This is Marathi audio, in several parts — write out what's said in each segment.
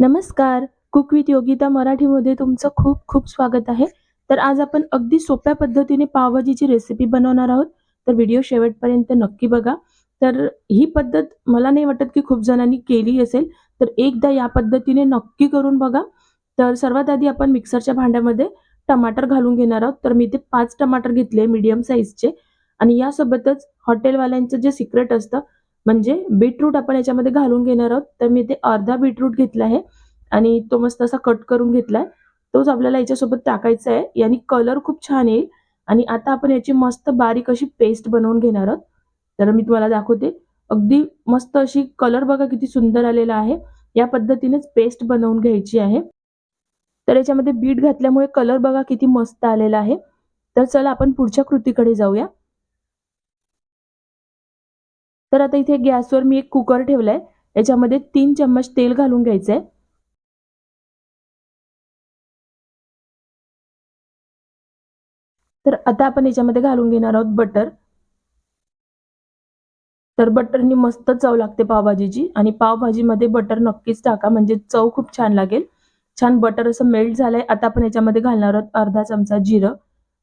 नमस्कार. कुक विथ योगिता मराठीमध्ये तुमचं खूप खूप स्वागत आहे. तर आज आपण अगदी सोप्या पद्धतीने पावभाजीची रेसिपी बनवणार आहोत. तर व्हिडिओ शेवटपर्यंत नक्की बघा. तर ही पद्धत मला नाही वाटत की खूप जणांनी केली असेल. तर एकदा या पद्धतीने नक्की करून बघा. तर सर्वात आधी आपण मिक्सरच्या भांड्यामध्ये टमाटर घालून घेणार आहोत. तर मी ते पाच टमाटर घेतले मीडियम साईजचे आणि यासोबतच हॉटेलवाल्यांचं जे सिक्रेट असतं म्हणजे बीटरूट आपण याच्यामध्ये घालून घेणार आहोत. तर मी ते अर्धा बीटरूट घेतला आहे आणि तो मस्त असा कट करून घेतलाय. तोच आपल्याला याच्यासोबत टाकायचा आहे. याने कलर खूप छान येईल आणि आता आपण याची मस्त बारीक अशी पेस्ट बनवून घेणार आहोत. तर मी तुम्हाला दाखवते. अगदी मस्त अशी कलर बघा किती सुंदर आलेला आहे. या पद्धतीनेच पेस्ट बनवून घ्यायची आहे. तर याच्यामध्ये बीट घातल्यामुळे कलर बघा किती मस्त आलेला आहे. तर चला आपण पुढच्या कृतीकडे जाऊया. तर आता इथे गॅसवर मी एक कुकर ठेवलाय. याच्यामध्ये तीन चम्मच तेल घालून घ्यायचंय. तर आता आपण याच्यामध्ये घालून घेणार आहोत बटर. तर बटरनी मस्त चव लागते पावभाजीची आणि पावभाजीमध्ये बटर नक्कीच टाका म्हणजे चव खूप छान लागेल. छान बटर असं मेल्ट झालंय. आता आपण याच्यामध्ये घालणार आहोत अर्धा चमचा जिरं.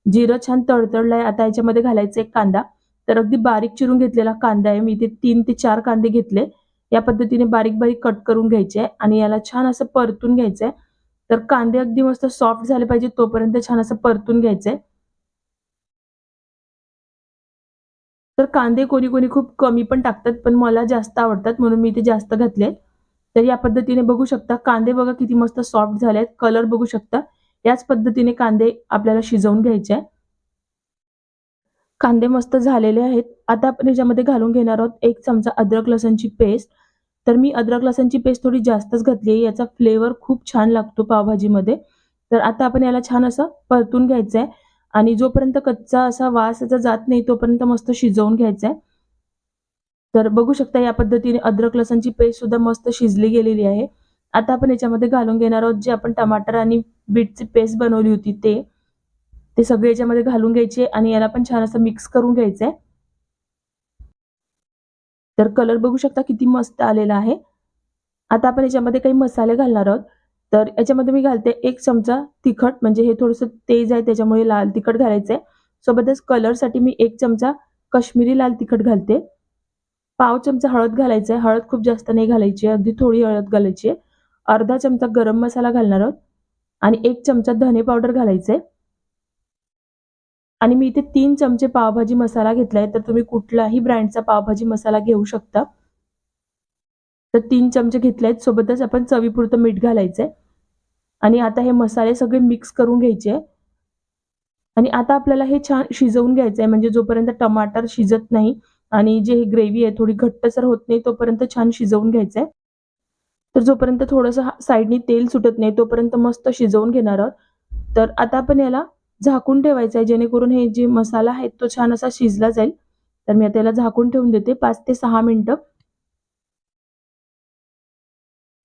जिरं छान तडतडलंय. आता याच्यामध्ये घालायचं एक कांदा. तर अगदी बारीक चिरून घेतलेला कांदा आहे. मी इथे तीन ते चार कांदे घेतले. या पद्धतीने बारीक-बारीक कट करून घ्यायचे आणि याला छान असं परतून घ्यायचंय. तर कांदे अगदी मस्त सॉफ्ट झाले पाहिजे तोपर्यंत छान असं परतून घ्यायचंय. तर कांदे कोणी-कोणी खूप कमी पण टाकतात, पण मला जास्त आवडतात म्हणून मी इथे जास्त घातले. तर या पद्धतीने बघू शकता कांदे बघा किती मस्त सॉफ्ट झाले आहेत. कलर बघू शकता. याच पद्धतीने कांदे आपल्याला शिजवून घ्यायचे आहे. कांदे मस्त झालेले आहेत. आता आपण याच्यामध्ये घालून घेणार आहोत एक चमचा अद्रक लसणची पेस्ट. तर मी अद्रक लसणची पेस्ट थोडी जास्तच घातली आहे. याचा फ्लेवर खूप छान लागतो पावभाजीमध्ये. तर आता आपण याला छान असं परतून घ्यायचं आहे आणि जोपर्यंत कच्चा असा वास याचा जात नाही तोपर्यंत मस्त शिजवून घ्यायचा आहे. तर बघू शकता या पद्धतीने अद्रक लसणची पेस्ट सुद्धा मस्त शिजली गेलेली आहे. आता आपण याच्यामध्ये घालून घेणार आहोत जे आपण टमाटर आणि बीटची पेस्ट बनवली होती ते. ते सगळे याच्यामध्ये घालून घ्यायचे आणि याला पण छान असं मिक्स करून घ्यायचंय. तर कलर बघू शकता किती मस्त आलेला आहे. आता आपण याच्यामध्ये काही मसाले घालणार आहोत. तर याच्यामध्ये मी घालते एक चमचा तिखट म्हणजे हे थोडंसं तेज आहे त्याच्यामुळे लाल तिखट घालायचंय. सोबतच कलरसाठी मी एक चमचा कश्मीरी लाल तिखट घालते. पाव चमचा हळद घालायचं आहे. हळद खूप जास्त नाही घालायची अगदी थोडी हळद घालायची आहे. अर्धा चमचा गरम मसाला घालणार आहोत आणि एक चमचा धने पावडर घालायचं आहे. आणि मी इथे तीन चमचे पावभाजी मसाला घेतलाय. तर तुम्ही कुठलाही ब्रँडचा पावभाजी मसाला घेऊ शकता. तर तीन चमचे घेतले आहेत. सोबतच आपण चवीपुरतं मीठ घालायचंय. आणि आता हे मसाले सगळे मिक्स करून घ्यायचे आहे. आणि आता आपल्याला हे छान शिजवून घ्यायचं आहे म्हणजे जोपर्यंत टमाटर शिजत नाही आणि जे हे ग्रेव्ही आहे थोडी घट्टसर होत नाही तोपर्यंत छान शिजवून घ्यायचंय. तर जोपर्यंत थोडंसं साइडनी तेल सुटत नाही तोपर्यंत मस्त शिजवून घेणार आहोत. तर आता आपण याला झाकून ठेवायचं आहे जेणेकरून हे जे मसाला आहे तो छान असा शिजला जाईल. तर मी आता याला झाकून ठेवून देते पाच ते सहा मिनिटं.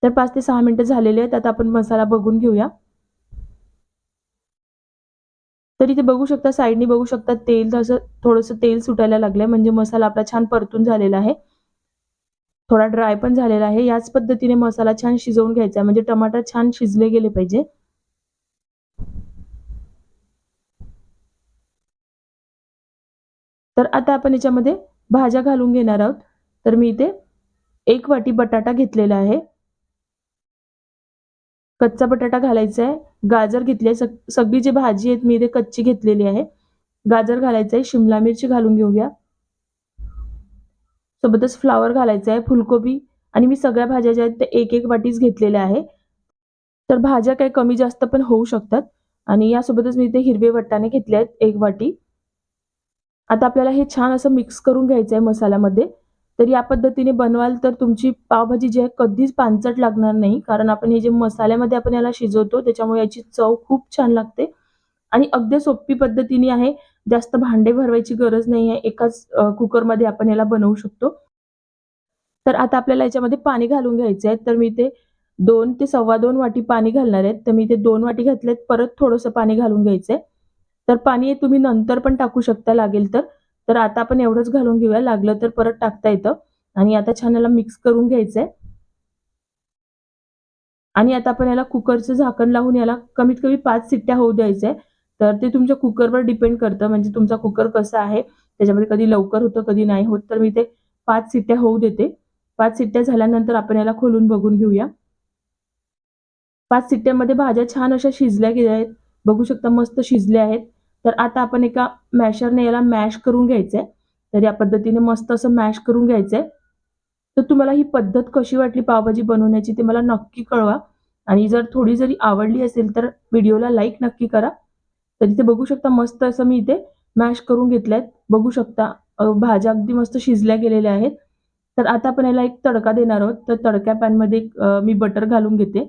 तर पाच ते सहा मिनटं झालेले आहेत. आता आपण मसाला बघून घेऊया. तर इथे बघू शकता साईडनी बघू शकता तेल असं थोडंसं तेल सुटायला लागलंय म्हणजे मसाला आपला छान परतून झालेला आहे. थोडा ड्राय पण झालेला आहे. याच पद्धतीने मसाला छान शिजवून घ्यायचा आहे म्हणजे टमाटर छान शिजले गेले पाहिजे. तर आता आपण याच्यामध्ये भाज्या घालून घेणार आहोत. तर मी इथे एक वाटी बटाटा घेतलेला आहे. कच्चा बटाटा घालायचा आहे. गाजर घेतली सग सगळी जी भाजी आहेत मी इथे कच्ची घेतलेली आहे. गाजर घालायचं आहे. शिमला मिरची घालून घेऊया. सोबतच फ्लॉवर घालायचा आहे. फुलकोबी आणि मी सगळ्या भाज्या ज्या आहेत त्या 1-1 वाटीच घेतलेल्या आहे. तर भाज्या काही कमी जास्त पण होऊ शकतात आणि यासोबतच मी इथे हिरवे वट्टाने घेतले आहेत एक वाटी. आता आपल्याला हे छान असं मिक्स करून घ्यायचं आहे मसाल्यामध्ये. तर या पद्धतीने बनवाल तर तुमची पावभाजी जी आहे कधीच पानचट लागणार नाही. कारण आपण हे जे मसाल्यामध्ये आपण याला शिजवतो त्याच्यामुळे याची चव खूप छान लागते आणि अगदी सोपी पद्धतीने आहे. जास्त भांडे भरवायची गरज नाही आहे. एकाच कुकरमध्ये आपण याला बनवू शकतो. तर आता आपल्याला याच्यामध्ये पाणी घालून घ्यायचं आहे. तर मी ते दोन ते सव्वा दोन वाटी पाणी घालणार आहेत तर मी ते दोन वाटी घातलेत. परत थोडंसं पाणी घालून घ्यायचं आहे तर पाणी तुम्ही नंतर पण टाकू शकता लागेल तर. तर आता आपण एवढंच घालून घेऊया. लागलं तर परत टाकता येतं. आणि आता छान याला मिक्स करून घ्यायचंय. आणि आता आपण याला कुकरचं झाकण लावून याला कमीत कमी पाच सिट्ट्या होऊ द्यायचं आहे तर ते तुमच्या कुकरवर डिपेंड करतं. म्हणजे तुमचा कुकर कसा आहे त्याच्यामध्ये कधी लवकर होतं कधी नाही होत. तर मी ते पाच सिट्ट्या होऊ देते. पाच सिट्ट्या झाल्यानंतर आपण याला खोलून बघून घेऊया. पाच शिट्ट्यामध्ये भाज्या छान अशा शिजल्या गेल्या आहेत. बघू शकता मस्त शिजल्या आहेत. तर आता आपण एका मॅशरने याला मॅश करून घ्यायचंय. तर या पद्धतीने मस्त असं मॅश करून घ्यायचंय. तर तुम्हाला ही पद्धत कशी वाटली पावभाजी बनवण्याची ते मला नक्की कळवा. आणि जर थोडी जरी आवडली असेल तर व्हिडिओला लाईक नक्की करा. तर इथे बघू शकता मस्त असं मी इथे मॅश करून घेतल्यात. बघू शकता भाज्या अगदी मस्त शिजल्या गेलेल्या आहेत. तर आता आपण याला एक तडका देणार आहोत. तर तडक्या पॅनमध्ये मी बटर घालून घेते.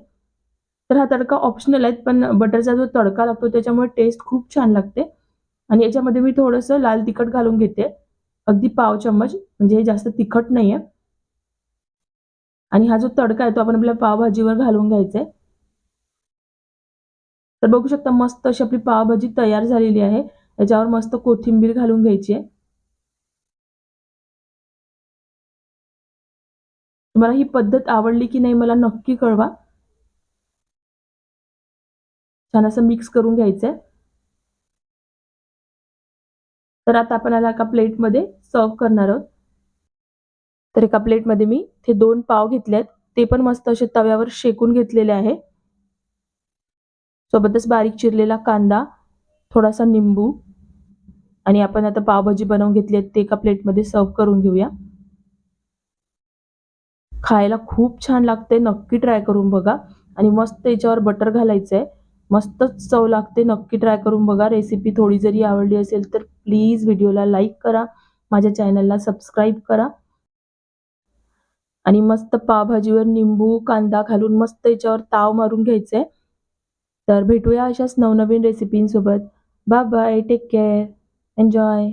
तर हा तडका ऑप्शनल आहे पण बटरचा जो तडका लागतो त्याच्यामुळे टेस्ट खूप छान लागते. आणि याच्यामध्ये मी थोडंसं लाल तिखट घालून घेते. अगदी पाव चम्मच म्हणजे हे जास्त तिखट नाही आहे आणि हा जो तडका आहे तो आपण आपल्या पावभाजीवर घालून घ्यायचा आहे तर बघू शकता मस्त अशी आपली पावभाजी तयार झालेली आहे. याच्यावर मस्त कोथिंबीर घालून घ्यायची आहे. तुम्हाला ही पद्धत आवडली की नाही मला नक्की कळवा. छान असं मिक्स करून घ्यायचंय. तर आता आपण याला एका प्लेटमध्ये सर्व करणार आहोत. तर एका प्लेटमध्ये मी ते दोन पाव घेतले आहेत ते पण मस्त असे तव्यावर शेकून घेतलेले आहे. सोबतच बारीक चिरलेला कांदा थोडासा निंबू आणि आपण आता पावभाजी बनवून घेतली आहे ते एका प्लेटमध्ये सर्व करून घेऊया. खायला खूप छान लागते नक्की ट्राय करून बघा. आणि मस्त याच्यावर बटर घालायचं आहे मस्तच चव लागते. नक्की ट्राय करून बघा. रेसिपी थोडी जरी आवडली असेल तर प्लीज व्हिडिओला लाईक करा. माझ्या चॅनलला सबस्क्राईब करा. आणि मस्त पावभाजीवर निंबू कांदा घालून मस्त याच्यावर ताव मारून घ्यायचंय. तर भेटूया अशाच नवनवीन रेसिपींसोबत bye bye take care enjoy